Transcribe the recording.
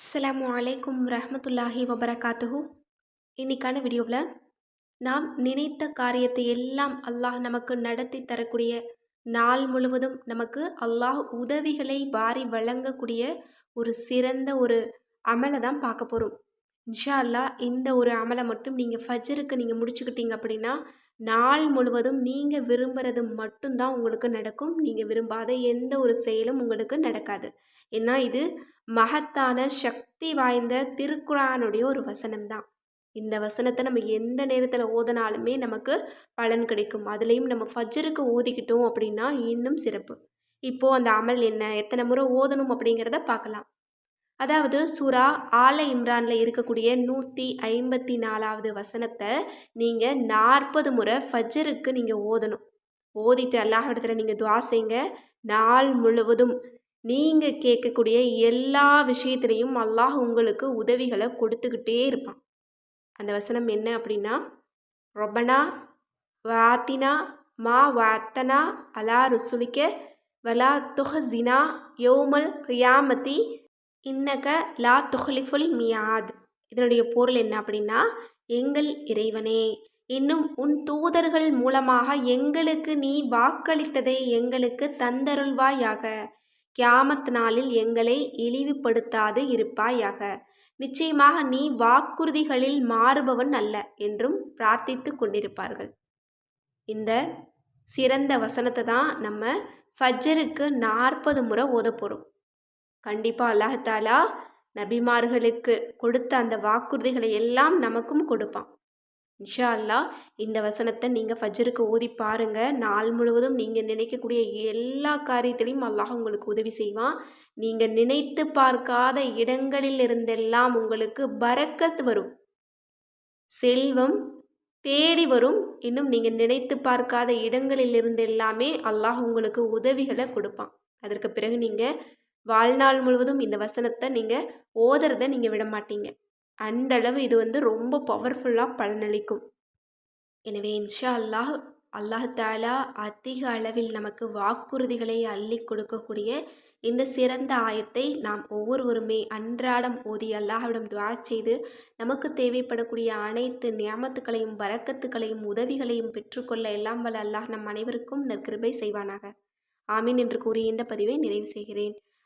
அஸ்லாம் அலைக்கும் ரஹமத்துல்லாஹி வபரகாத்துஹு. இன்னைக்கான வீடியோவில் நாம் நினைத்த காரியத்தை எல்லாம் அல்லாஹ் நமக்கு நடத்தி தரக்கூடிய நாள் முழுவதும் நமக்கு அல்லாஹ் உதவிகளை வாரி வழங்கக்கூடிய ஒரு சிறந்த ஒரு அமலை தான் பார்க்க போகிறோம் இன்ஷா அல்லாஹ் இந்த ஒரு அமலை மட்டும் நீங்கள் ஃபஜருக்கு நீங்கள் முடிச்சுக்கிட்டீங்க அப்படின்னா நாள் முழுவதும் நீங்கள் விரும்புகிறது மட்டும்தான் உங்களுக்கு நடக்கும். நீங்கள் விரும்பாத எந்த ஒரு செயலும் உங்களுக்கு நடக்காது. ஏன்னா இது மகத்தான சக்தி வாய்ந்த திருக்குறானுடைய ஒரு வசனம் தான் இந்த வசனத்தை நம்ம எந்த நேரத்தில் ஓதினாலுமே நமக்கு பலன் கிடைக்கும். அதுலேயும் நம்ம ஃபஜருக்கு ஓதிக்கிட்டோம் அப்படின்னா இன்னும் சிறப்பு. இப்போது அந்த அமல் என்ன? எத்தனை முறை ஓதணும் அப்படிங்கிறத பார்க்கலாம். அதாவது சுறா ஆல இம்ரானில் இருக்கக்கூடிய நூற்றி ஐம்பத்தி நாலாவது வசனத்தை நீங்கள் நாற்பது முறை ஃபஜ்ஜருக்கு நீங்கள் ஓதணும். ஓதிட்டு அல்லாஹ் நீங்கள் துவா செய்ங்க. நாள் முழுவதும் நீங்கள் கேட்கக்கூடிய எல்லா விஷயத்துலேயும் அல்லாஹ் உங்களுக்கு உதவிகளை கொடுத்துக்கிட்டே இருப்பான். அந்த வசனம் என்ன அப்படின்னா ரொபனா வாத்தினா மா வாத்தனா அலா ருசுலிக்க வலா துஹசினா யோமல் கியாமதி இன்னக லா துஹலிஃபுல் மியாத். இதனுடைய பொருள் என்ன அப்படின்னா எங்கள் இறைவனே இன்னும் உன் தூதர்கள் மூலமாக எங்களுக்கு நீ வாக்களித்ததை எங்களுக்கு தந்தருள்வாயாக. கியாமத் நாளில் எங்களை இழிவுபடுத்தாது இருப்பாயாக. நிச்சயமாக நீ வாக்குறுதிகளில் மாறுபவன் அல்ல என்றும் பிரார்த்தித்து கொண்டிருப்பார்கள். இந்த சிறந்த வசனத்தை தான் நம்ம ஃபஜ்ஜருக்கு நாற்பது முறை ஓத போகிறோம் கண்டிப்பாக அல்லாஹாலா நபிமார்களுக்கு கொடுத்த அந்த வாக்குறுதிகளை எல்லாம் நமக்கும் கொடுப்பான். இன்ஷா அல்லா இந்த வசனத்தை நீங்கள் ஃபஜ்ருக்கு ஊதி பாருங்கள் நாள் முழுவதும் நீங்கள் நினைக்கக்கூடிய எல்லா காரியத்திலையும் அல்லாஹ் உங்களுக்கு உதவி செய்வான். நீங்கள் நினைத்து பார்க்காத இடங்களில் இருந்தெல்லாம் உங்களுக்கு பறக்கத் வரும். செல்வம் தேடி வரும். இன்னும் நீங்கள் நினைத்து பார்க்காத இடங்களில் இருந்து எல்லாமே அல்லாஹ் உங்களுக்கு உதவிகளை கொடுப்பான். அதற்கு பிறகு நீங்கள் வாழ்நாள் முழுவதும் இந்த வசனத்தை நீங்கள் ஓதுறத நீங்கள் விட மாட்டீங்க. அந்த அளவு இது வந்து ரொம்ப பவர்ஃபுல்லாக பலனளிக்கும். எனவே இன்ஷா அல்லாஹ் அல்லாஹ் தாலா அதிக அளவில் நமக்கு வாக்குறுதிகளை அள்ளி கொடுக்கக்கூடிய இந்த சிறந்த ஆயத்தை நாம் ஒவ்வொருவருமே அன்றாடம் ஓதி அல்லாஹ்விடம் துவா செய்து நமக்கு தேவைப்படக்கூடிய அனைத்து நியமத்துக்களையும் வரக்கத்துக்களையும் உதவிகளையும் பெற்றுக்கொள்ள எல்லாம் வல்ல அல்லாஹ் நம் அனைவருக்கும் நற்கிருபை செய்வானாக. ஆமீன் என்று கூறி இந்த பதிவை நிறைவு செய்கிறேன்.